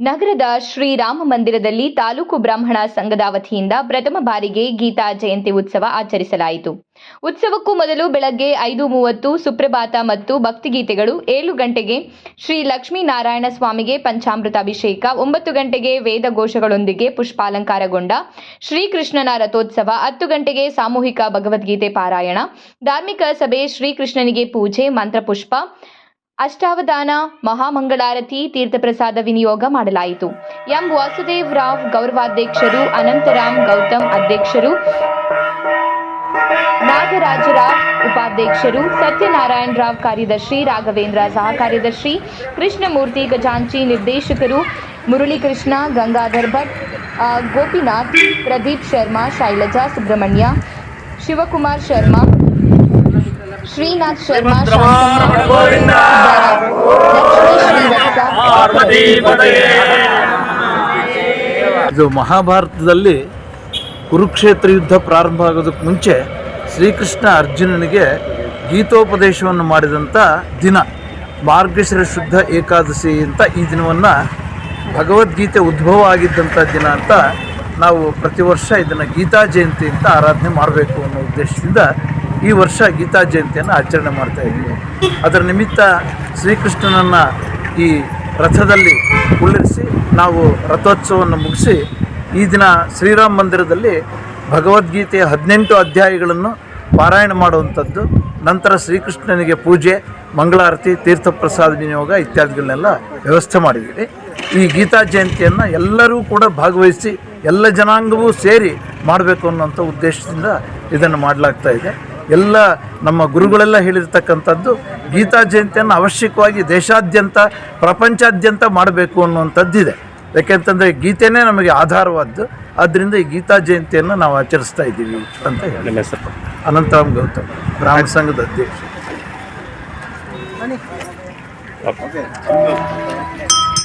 ನಗರದ ಶ್ರೀರಾಮ ಮಂದಿರದಲ್ಲಿ ತಾಲೂಕು ಬ್ರಾಹ್ಮಣ ಸಂಘದ ವತಿಯಿಂದ ಪ್ರಥಮ ಬಾರಿಗೆ ಗೀತಾ ಜಯಂತಿ ಉತ್ಸವ ಆಚರಿಸಲಾಯಿತು. ಉತ್ಸವಕ್ಕೂ ಮೊದಲು ಬೆಳಗ್ಗೆ ಐದು ಮೂವತ್ತು ಸುಪ್ರಭಾತ ಮತ್ತು ಭಕ್ತಿಗೀತೆಗಳು, ಏಳು ಗಂಟೆಗೆ ಶ್ರೀ ಲಕ್ಷ್ಮೀನಾರಾಯಣ ಸ್ವಾಮಿಗೆ ಪಂಚಾಮೃತ ಅಭಿಷೇಕ ಒಂಬತ್ತು ಗಂಟೆಗೆ ವೇದ ಘೋಷಗಳೊಂದಿಗೆ ಪುಷ್ಪಾಲಂಕಾರಗೊಂಡ ಶ್ರೀಕೃಷ್ಣನ ರಥೋತ್ಸವ, ಹತ್ತು ಗಂಟೆಗೆ ಸಾಮೂಹಿಕ ಭಗವದ್ಗೀತೆ ಪಾರಾಯಣ, ಧಾರ್ಮಿಕ ಸಭೆ ಶ್ರೀಕೃಷ್ಣನಿಗೆ ಪೂಜೆ, ಮಂತ್ರಪುಷ್ಪ ಅಷ್ಟಾವಧಾನ, ಮಹಾಮಂಗಳಾರತಿ, ತೀರ್ಥಪ್ರಸಾದ ವಿನಿಯೋಗ ಮಾಡಲಾಯಿತು. ಎಂ ವಾಸುದೇವ್ ರಾವ್ ಗೌರವಾಧ್ಯಕ್ಷರು, ಅನಂತರಾಮ್ ಗೌತಮ್ ಅಧ್ಯಕ್ಷರು, ನಾಗರಾಜರಾವ್ ಉಪಾಧ್ಯಕ್ಷರು, ಸತ್ಯನಾರಾಯಣ ರಾವ್ ಕಾರ್ಯದರ್ಶಿ, ರಾಘವೇಂದ್ರ ಸಹ ಕಾರ್ಯದರ್ಶಿ, ಕೃಷ್ಣಮೂರ್ತಿ ಗಜಾಂಚಿ ನಿರ್ದೇಶಕರು, ಮುರಳೀಕೃಷ್ಣ, ಗಂಗಾಧರ್ ಭಟ್ ಗೋಪಿನಾಥ್, ಪ್ರದೀಪ್ ಶರ್ಮಾ, ಶೈಲಜಾ ಸುಬ್ರಹ್ಮಣ್ಯ, ಶಿವಕುಮಾರ್ ಶರ್ಮಾ ಶ್ರೀನಾಥ್ ಶರ್ಮಾ ಇದು ಮಹಾಭಾರತದಲ್ಲಿ ಕುರುಕ್ಷೇತ್ರ ಯುದ್ಧ ಪ್ರಾರಂಭ ಆಗೋದಕ್ಕೆ ಮುಂಚೆ ಶ್ರೀಕೃಷ್ಣ ಅರ್ಜುನನಿಗೆ ಗೀತೋಪದೇಶವನ್ನು ಮಾಡಿದಂಥ ದಿನ ಮಾರ್ಗಶಿರ ಶುದ್ಧ ಏಕಾದಶಿ ಅಂತ ಈ ದಿನವನ್ನು ಭಗವದ್ಗೀತೆ ಉದ್ಭವ ಆಗಿದ್ದಂಥ ದಿನ ಅಂತ ನಾವು ಪ್ರತಿ ವರ್ಷ ಇದನ್ನು ಗೀತಾ ಜಯಂತಿ ಅಂತ ಆರಾಧನೆ ಮಾಡಬೇಕು ಅನ್ನೋ ಉದ್ದೇಶದಿಂದ ಈ ವರ್ಷ ಗೀತಾ ಜಯಂತಿಯನ್ನು ಆಚರಣೆ ಮಾಡ್ತಾ ಇದ್ದೀವಿ. ಅದರ ನಿಮಿತ್ತ ಶ್ರೀಕೃಷ್ಣನನ್ನು ಈ ರಥದಲ್ಲಿ ಕುಳ್ಳಿರಿಸಿ ನಾವು ರಥೋತ್ಸವವನ್ನು ಮುಗಿಸಿ ಈ ದಿನ ಶ್ರೀರಾಮ ಮಂದಿರದಲ್ಲಿ ಭಗವದ್ಗೀತೆಯ ಹದಿನೆಂಟು ಅಧ್ಯಾಯಗಳನ್ನು ಪಾರಾಯಣ ಮಾಡುವಂಥದ್ದು. ನಂತರ ಶ್ರೀಕೃಷ್ಣನಿಗೆ ಪೂಜೆ, ಮಂಗಳಾರತಿ, ತೀರ್ಥಪ್ರಸಾದ ವಿನಿಯೋಗ ಇತ್ಯಾದಿಗಳನ್ನೆಲ್ಲ ವ್ಯವಸ್ಥೆ ಮಾಡಿದ್ದೀವಿ. ಈ ಗೀತಾ ಜಯಂತಿಯನ್ನು ಎಲ್ಲರೂ ಕೂಡ ಭಾಗವಹಿಸಿ ಎಲ್ಲ ಜನಾಂಗವೂ ಸೇರಿ ಮಾಡಬೇಕು ಅನ್ನೋಂಥ ಉದ್ದೇಶದಿಂದ ಇದನ್ನು ಮಾಡಲಾಗ್ತಾ ಇದೆ. ಎಲ್ಲ ನಮ್ಮ ಗುರುಗಳೆಲ್ಲ ಹೇಳಿರ್ತಕ್ಕಂಥದ್ದು ಗೀತಾ ಜಯಂತಿಯನ್ನು ಅವಶ್ಯಕವಾಗಿ ದೇಶಾದ್ಯಂತ ಪ್ರಪಂಚಾದ್ಯಂತ ಮಾಡಬೇಕು ಅನ್ನುವಂಥದ್ದಿದೆ. ಯಾಕೆಂತಂದರೆ ಗೀತೆನೇ ನಮಗೆ ಆಧಾರವಾದ್ದು. ಆದ್ದರಿಂದ ಈ ಗೀತಾ ಜಯಂತಿಯನ್ನು ನಾವು ಆಚರಿಸ್ತಾ ಇದ್ದೀವಿ ಅಂತ ಹೇಳಿ. ಅನಂತರಾಮ್ ಗೌತಮ್ ಬ್ರಾಹ್ಮಣ ಸಂಘದ ಅಧ್ಯಕ್ಷ.